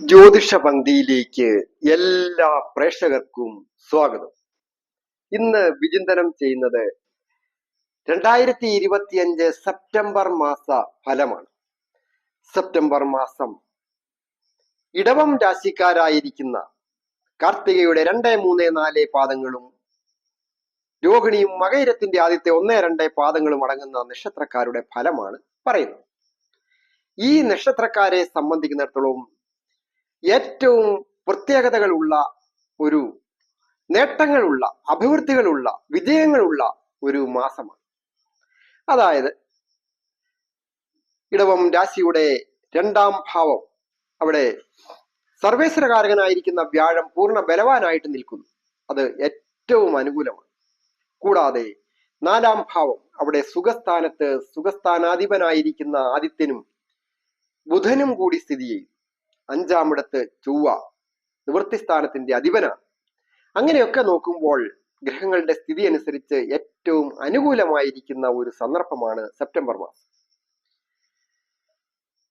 ജ്യോതിഷ പങ്ക്തിയിലേക്ക് എല്ലാ പ്രേക്ഷകർക്കും സ്വാഗതം. ഇന്ന് വിചിന്തനം ചെയ്യുന്നത് രണ്ടായിരത്തി ഇരുപത്തിയഞ്ച് സെപ്റ്റംബർ മാസ ഫലമാണ്. സെപ്റ്റംബർ മാസം ഇടവം രാശിക്കാരായിരിക്കുന്ന കാർത്തികയുടെ രണ്ട് മൂന്ന് നാല് പാദങ്ങളും രോഹിണിയും മകയിരത്തിന്റെ ആദ്യത്തെ ഒന്ന് രണ്ട് പാദങ്ങളും അടങ്ങുന്ന നക്ഷത്രക്കാരുടെ ഫലമാണ് പറയുന്നത്. ഈ നക്ഷത്രക്കാരെ സംബന്ധിക്കുന്നിടത്തോളം ഏറ്റവും പ്രത്യേകതകളുള്ള ഒരു നേട്ടങ്ങളുള്ള അഭിവൃദ്ധികളുള്ള വിജയങ്ങളുള്ള ഒരു മാസമാണ്. അതായത് ഇടവം രാശിയുടെ രണ്ടാം ഭാവം. അവിടെ സർവേശ്വരകാരകനായിരിക്കുന്ന വ്യാഴം പൂർണ ബലവാനായിട്ട് നിൽക്കുന്നു. അത് ഏറ്റവും അനുകൂലമാണ്. കൂടാതെ നാലാം ഭാവം അവിടെ സുഖസ്ഥാനത്ത് സുഖസ്ഥാനാധിപനായിരിക്കുന്ന ആദിത്യനും ബുധനും കൂടി സ്ഥിതി ചെയ്യും അഞ്ചാമിടത്ത് ചൊവ്വ നിവൃത്തിസ്ഥാനത്തിന്റെ അധിപനാണ്. അങ്ങനെയൊക്കെ നോക്കുമ്പോൾ ഗ്രഹങ്ങളുടെ സ്ഥിതി അനുസരിച്ച് ഏറ്റവും അനുകൂലമായിരിക്കുന്ന ഒരു സന്ദർഭമാണ് സെപ്റ്റംബർ മാസം.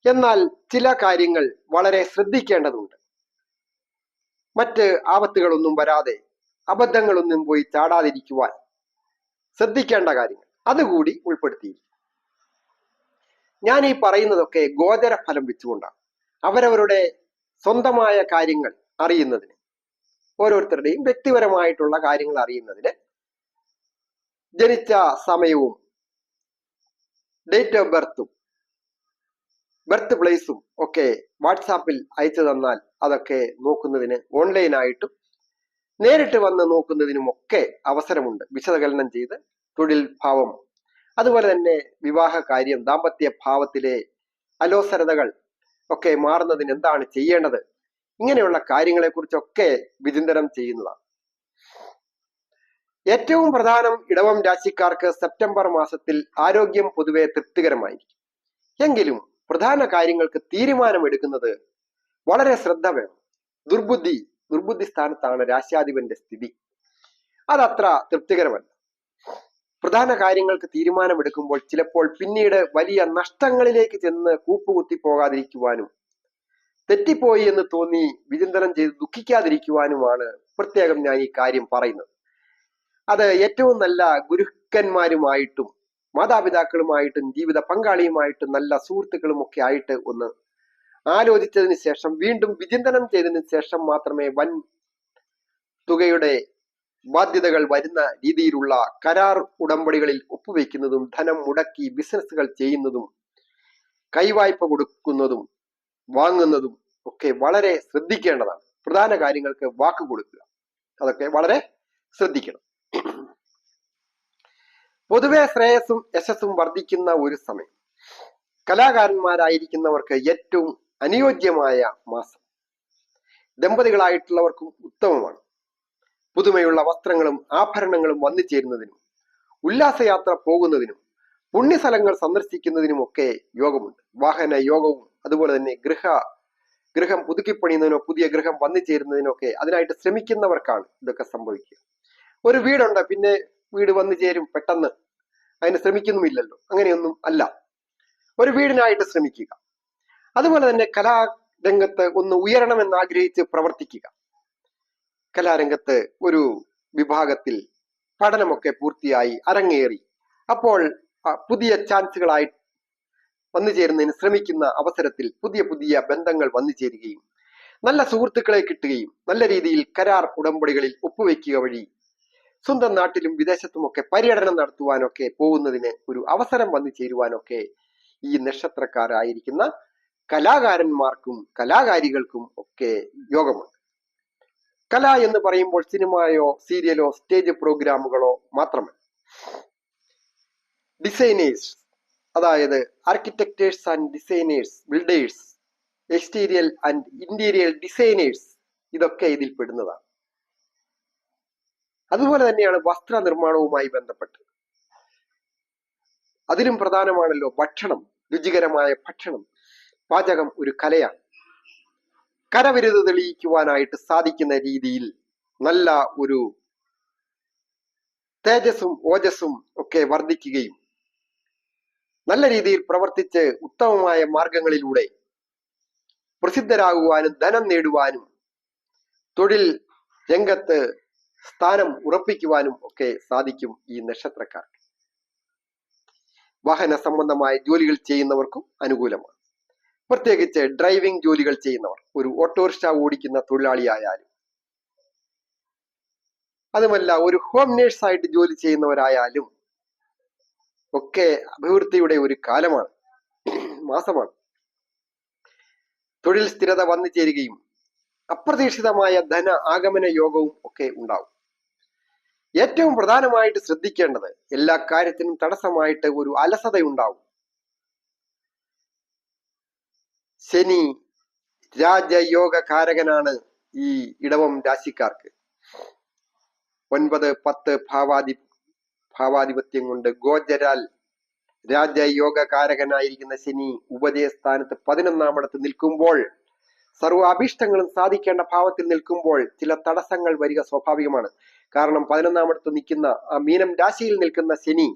എന്നാൽ ചില കാര്യങ്ങൾ വളരെ ശ്രദ്ധിക്കേണ്ടതുണ്ട്. മറ്റ് ആപത്തുകളൊന്നും വരാതെ അബദ്ധങ്ങളൊന്നും പോയി ചാടാതിരിക്കുവാൻ ശ്രദ്ധിക്കേണ്ട കാര്യങ്ങൾ അതുകൂടി ഉൾപ്പെടുത്തിയിരിക്കും ഞാൻ ഈ പറയുന്നതൊക്കെ ഗോചര ഫലം വെച്ചുകൊണ്ടാണ്. അവരവരുടെ സ്വന്തമായ കാര്യങ്ങൾ അറിയുന്നതിന് ഓരോരുത്തരുടെയും വ്യക്തിപരമായിട്ടുള്ള കാര്യങ്ങൾ അറിയുന്നതിന് ജനിച്ച സമയവും ഡേറ്റ് ഓഫ് ബർത്തും ബർത്ത് പ്ലേസും ഒക്കെ വാട്സാപ്പിൽ അയച്ചു തന്നാൽ അതൊക്കെ നോക്കുന്നതിന് ഓൺലൈനായിട്ടും നേരിട്ട് വന്ന് നോക്കുന്നതിനും ഒക്കെ അവസരമുണ്ട്. വിശകലനം ചെയ്ത് തൊഴിൽ ഭാവം. അതുപോലെ തന്നെ വിവാഹ കാര്യം ദാമ്പത്യ ഭാവത്തിലെ അലോസരതകൾ ഒക്കെ മാറുന്നതിന് എന്താണ് ചെയ്യേണ്ടത്? ഇങ്ങനെയുള്ള കാര്യങ്ങളെ കുറിച്ചൊക്കെ വിചിന്തനം ചെയ്യുന്നതാണ്. ഏറ്റവും പ്രധാനം ഇടവം രാശിക്കാർക്ക് സെപ്റ്റംബർ മാസത്തിൽ ആരോഗ്യം പൊതുവെ തൃപ്തികരമായിരിക്കും. എങ്കിലും പ്രധാന കാര്യങ്ങൾക്ക് തീരുമാനമെടുക്കുന്നത് വളരെ ശ്രദ്ധ വേണം. ദുർബുദ്ധി ദുർബുദ്ധി സ്ഥാനത്താണ് രാശ്യാധിപന്റെ സ്ഥിതി. അതത്ര തൃപ്തികരമല്ല. പ്രധാന കാര്യങ്ങൾക്ക് തീരുമാനമെടുക്കുമ്പോൾ ചിലപ്പോൾ പിന്നീട് വലിയ നഷ്ടങ്ങളിലേക്ക് ചെന്ന് കൂപ്പുകുത്തി പോകാതിരിക്കുവാനും തെറ്റിപ്പോയി എന്ന് തോന്നി വിചിന്തനം ചെയ്ത് ദുഃഖിക്കാതിരിക്കുവാനുമാണ് പ്രത്യേകം ഞാൻ ഈ കാര്യം പറയുന്നത്. അത് ഏറ്റവും നല്ല ഗുരുക്കന്മാരുമായിട്ടും മാതാപിതാക്കളുമായിട്ടും ജീവിത പങ്കാളിയുമായിട്ടും നല്ല സുഹൃത്തുക്കളും ഒക്കെ ആയിട്ട് ഒന്ന് ആലോചിച്ചതിന് ശേഷം വീണ്ടും വിചിന്തനം ചെയ്തതിന് ശേഷം മാത്രമേ വൻ തുകയുടെ ബാധ്യതകൾ വരുന്ന രീതിയിലുള്ള കരാർ ഉടമ്പടികളിൽ ഒപ്പുവെക്കുന്നതും ധനം മുടക്കി ബിസിനസ്സുകൾ ചെയ്യുന്നതും കൈവായ്പ കൊടുക്കുന്നതും വാങ്ങുന്നതും ഒക്കെ വളരെ ശ്രദ്ധിക്കേണ്ടതാണ്. പ്രധാന കാര്യങ്ങൾക്ക് വാക്ക് കൊടുക്കുക. അതൊക്കെ വളരെ ശ്രദ്ധിക്കണം. പൊതുവെ ശ്രേയസ്സും യശസ്സും വർദ്ധിക്കുന്ന ഒരു സമയം. കലാകാരന്മാരായിരിക്കുന്നവർക്ക് ഏറ്റവും അനുയോജ്യമായ മാസം. ദമ്പതികളായിട്ടുള്ളവർക്കും ഉത്തമമാണ്. പുതുമയുള്ള വസ്ത്രങ്ങളും ആഭരണങ്ങളും വന്നു ചേരുന്നതിനും ഉല്ലാസയാത്ര പോകുന്നതിനും പുണ്യസ്ഥലങ്ങൾ സന്ദർശിക്കുന്നതിനുമൊക്കെ യോഗമുണ്ട്. വാഹന യോഗവും അതുപോലെ തന്നെ ഗൃഹ ഗൃഹം പുതുക്കിപ്പണിയുന്നതിനോ പുതിയ ഗൃഹം വന്നു ചേരുന്നതിനൊക്കെ അതിനായിട്ട് ശ്രമിക്കുന്നവർക്കാണ് ഇതൊക്കെ സംഭവിക്കുക. ഒരു വീടുണ്ട് പിന്നെ വീട് വന്നു ചേരും പെട്ടെന്ന്. അതിന് ശ്രമിക്കുന്നുമില്ലല്ലോ. അങ്ങനെയൊന്നും അല്ല. ഒരു വീടിനായിട്ട് ശ്രമിക്കുക. അതുപോലെ തന്നെ കലാരംഗത്ത് ഒന്ന് ഉയരണമെന്ന് ആഗ്രഹിച്ച് പ്രവർത്തിക്കുക. കലാരംഗത്ത് ഒരു വിഭാഗത്തിൽ പഠനമൊക്കെ പൂർത്തിയായി അരങ്ങേറി. അപ്പോൾ പുതിയ ചാൻസുകളായി വന്നു ചേരുന്നതിന് ശ്രമിക്കുന്ന അവസരത്തിൽ പുതിയ പുതിയ ബന്ധങ്ങൾ വന്നു ചേരുകയും നല്ല സുഹൃത്തുക്കളെ കിട്ടുകയും നല്ല രീതിയിൽ കരാർ ഉടമ്പടികളിൽ ഒപ്പുവെക്കുക വഴി സ്വന്തം നാട്ടിലും വിദേശത്തുമൊക്കെ പര്യടനം നടത്തുവാനൊക്കെ പോകുന്നതിന് ഒരു അവസരം വന്നു ചേരുവാനൊക്കെ ഈ നക്ഷത്രക്കാരായിരിക്കുന്ന കലാകാരന്മാർക്കും കലാകാരികൾക്കും ഒക്കെ യോഗമുണ്ട്. കല എന്ന് പറയുമ്പോൾ സിനിമയോ സീരിയലോ സ്റ്റേജ് പ്രോഗ്രാമുകളോ മാത്രമല്ല. ഡിസൈനേഴ്സ് അതായത് architects and designers builders exterior and interior designers ഇതൊക്കെ ഇതിൽ പെടുന്നതാണ്. അതുപോലെ തന്നെയാണ് വസ്ത്ര നിർമ്മാണവുമായി ബന്ധപ്പെട്ട്. അതിലും പ്രധാനമാണല്ലോ ഭക്ഷണം രുചികരമായ ഭക്ഷണം. പാചകം ഒരു കലയാണ്. കരവിരുത് തെളിയിക്കുവാനായിട്ട് സാധിക്കുന്ന രീതിയിൽ നല്ല ഒരു തേജസ്സും ഓജസ്സും ഒക്കെ വർദ്ധിക്കുകയും നല്ല രീതിയിൽ പ്രവർത്തിച്ച് ഉത്തമമായ മാർഗങ്ങളിലൂടെ പ്രസിദ്ധരാകുവാനും ധനം നേടുവാനും തൊഴിൽ രംഗത്ത് സ്ഥാനം ഉറപ്പിക്കുവാനും ഒക്കെ സാധിക്കും ഈ നക്ഷത്രക്കാർക്ക്. വാഹന സംബന്ധമായ ജോലികൾ ചെയ്യുന്നവർക്കും അനുകൂലമാണ്. പ്രത്യേകിച്ച് ഡ്രൈവിംഗ് ജോലികൾ ചെയ്യുന്നവർ ഒരു ഓട്ടോറിക്ഷ ഓടിക്കുന്ന തൊഴിലാളിയായാലും. അതുമല്ല ഒരു ഹോം നേഴ്സായിട്ട് ജോലി ചെയ്യുന്നവരായാലും ഒക്കെ അഭിവൃദ്ധിയുടെ ഒരു കാലമാണ് മാസമാണ്. തൊഴിൽ സ്ഥിരത വന്നു ചേരുകയും അപ്രതീക്ഷിതമായ ധന ആഗമന യോഗവും ഒക്കെ ഉണ്ടാവും. ഏറ്റവും പ്രധാനമായിട്ട് ശ്രദ്ധിക്കേണ്ടത് എല്ലാ കാര്യത്തിനും തടസ്സമായിട്ട് ഒരു അലസത ഉണ്ടാവും ശനി രാജയോഗ കാരകനാണ് ഈ ഇടവം രാശിക്കാർക്ക്. ഒൻപത് പത്ത് ഭാവാധി ഭാവാധിപത്യം കൊണ്ട് ഗോചരാൽ രാജയോഗ കാരകനായിരിക്കുന്ന ശനി ഉപജയസ്ഥാനത്ത് പതിനൊന്നാമിടത്ത് നിൽക്കുമ്പോൾ സർവ അഭീഷ്ടങ്ങളും സാധിക്കേണ്ട ഭാവത്തിൽ നിൽക്കുമ്പോൾ ചില തടസ്സങ്ങൾ വരിക സ്വാഭാവികമാണ്. കാരണം പതിനൊന്നാമിടത്ത് നിൽക്കുന്ന ആ മീനം രാശിയിൽ നിൽക്കുന്ന ശനി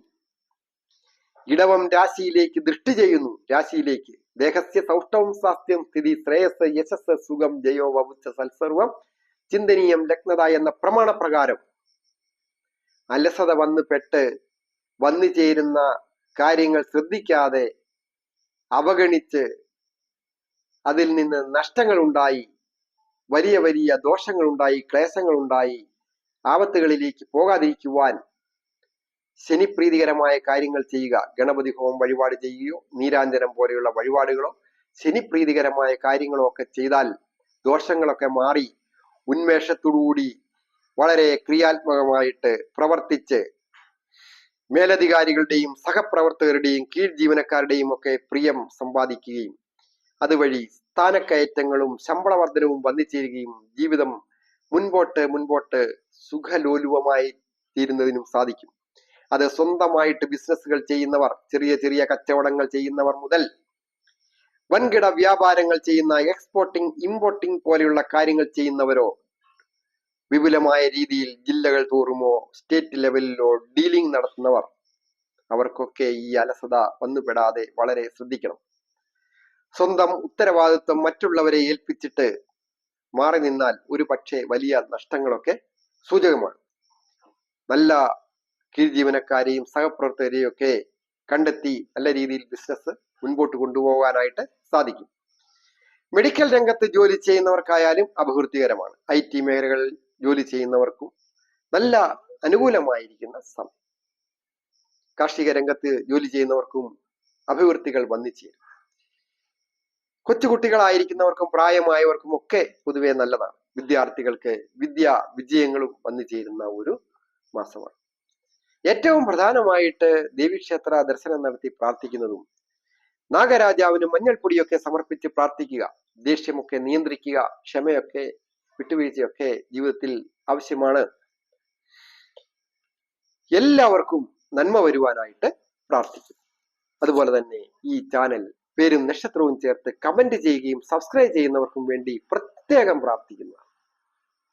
ഇടവം രാശിയിലേക്ക് ദൃഷ്ടി ചെയ്യുന്നു. രാശിയിലേക്ക് ദേഹസ്യ സൗഷ്ടവും സ്വാസ്ഥ്യം സ്ഥിതി ശ്രേയസ് യശസ് സുഖം ജയോ വവുച്ച സൽസർവം. ചിന്തനീയം ലഗ്നത എന്ന പ്രമാണപ്രകാരം അലസത വന്ന് പെട്ട് വന്നു ചേരുന്ന കാര്യങ്ങൾ ശ്രദ്ധിക്കാതെ അവഗണിച്ച് അതിൽ നിന്ന് നഷ്ടങ്ങൾ ഉണ്ടായി വലിയ വലിയ ക്ലേശങ്ങൾ ഉണ്ടായി ആപത്തുകളിലേക്ക് പോകാതിരിക്കുവാൻ ശനിപ്രീതികരമായ കാര്യങ്ങൾ ചെയ്യുക. ഗണപതി ഹോമം വഴിപാട് ചെയ്യുകയോ നീരാഞ്ജനം പോലെയുള്ള വഴിപാടുകളോ ശനിപ്രീതികരമായ കാര്യങ്ങളോ ഒക്കെ ചെയ്താൽ ദോഷങ്ങളൊക്കെ മാറി ഉന്മേഷത്തോടുകൂടി വളരെ ക്രിയാത്മകമായിട്ട് പ്രവർത്തിച്ച് മേലധികാരികളുടെയും സഹപ്രവർത്തകരുടെയും കീഴ് ജീവനക്കാരുടെയും ഒക്കെ പ്രിയം സമ്പാദിക്കുകയും അതുവഴി സ്ഥാനക്കയറ്റങ്ങളും ശമ്പള വർധനവും വന്നിച്ചേരുകയും ജീവിതം മുൻപോട്ട് മുൻപോട്ട് സുഖലോലുവമായി തീരുന്നതിനും സാധിക്കും. അത് സ്വന്തമായിട്ട് ബിസിനസ്സുകൾ ചെയ്യുന്നവർ ചെറിയ ചെറിയ കച്ചവടങ്ങൾ ചെയ്യുന്നവർ മുതൽ വൻകിട വ്യാപാരങ്ങൾ ചെയ്യുന്ന എക്സ്പോർട്ടിംഗ് ഇമ്പോർട്ടിംഗ് പോലെയുള്ള കാര്യങ്ങൾ ചെയ്യുന്നവരോ വിപുലമായ രീതിയിൽ ജില്ലകൾ തോറുമോ സ്റ്റേറ്റ് ലെവലിലോ ഡീലിംഗ് നടത്തുന്നവർ അവർക്കൊക്കെ ഈ അലസത വന്നുപെടാതെ വളരെ ശ്രദ്ധിക്കണം. സ്വന്തം ഉത്തരവാദിത്വം മറ്റുള്ളവരെ ഏൽപ്പിച്ചിട്ട് മാറി നിന്നാൽ ഒരു പക്ഷേ വലിയ നഷ്ടങ്ങളൊക്കെ സൂചകമാണ്. നല്ല കീഴ് ജീവനക്കാരെയും സഹപ്രവർത്തകരെയും ഒക്കെ കണ്ടെത്തി നല്ല രീതിയിൽ ബിസിനസ് മുൻപോട്ട് കൊണ്ടുപോകാനായിട്ട് സാധിക്കും. മെഡിക്കൽ രംഗത്ത് ജോലി ചെയ്യുന്നവർക്കായാലും അപകീർത്തികരമാണ് ഐ ടി മേഖലകളിൽ ജോലി ചെയ്യുന്നവർക്കും നല്ല അനുകൂലമായിരിക്കുന്ന സമയം. കാർഷിക രംഗത്ത് ജോലി ചെയ്യുന്നവർക്കും അഭിവൃദ്ധികൾ വന്നു ചേരും. കൊച്ചുകുട്ടികളായിരിക്കുന്നവർക്കും പ്രായമായവർക്കും ഒക്കെ പൊതുവെ നല്ലതാണ്. വിദ്യാർത്ഥികൾക്ക് വിദ്യ വിജയങ്ങളും വന്നു ചേരുന്ന ഒരു മാസമാണ്. ഏറ്റവും പ്രധാനമായിട്ട് ദേവീക്ഷേത്ര ദർശനം നടത്തി പ്രാർത്ഥിക്കുന്നതും നാഗരാജാവിന് മഞ്ഞൾപ്പൊടിയൊക്കെ സമർപ്പിച്ച് പ്രാർത്ഥിക്കുക ദേഷ്യമൊക്കെ നിയന്ത്രിക്കുക ക്ഷമയൊക്കെ വിട്ടുവീഴ്ചയൊക്കെ ജീവിതത്തിൽ ആവശ്യമാണ്. എല്ലാവർക്കും നന്മ വരുവാനായിട്ട് പ്രാർത്ഥിക്കും. അതുപോലെ തന്നെ ഈ ചാനൽ പേരും നക്ഷത്രവും ചേർത്ത് കമന്റ് ചെയ്യുകയും സബ്സ്ക്രൈബ് ചെയ്യുന്നവർക്കും വേണ്ടി പ്രത്യേകം പ്രാർത്ഥിക്കുന്നു.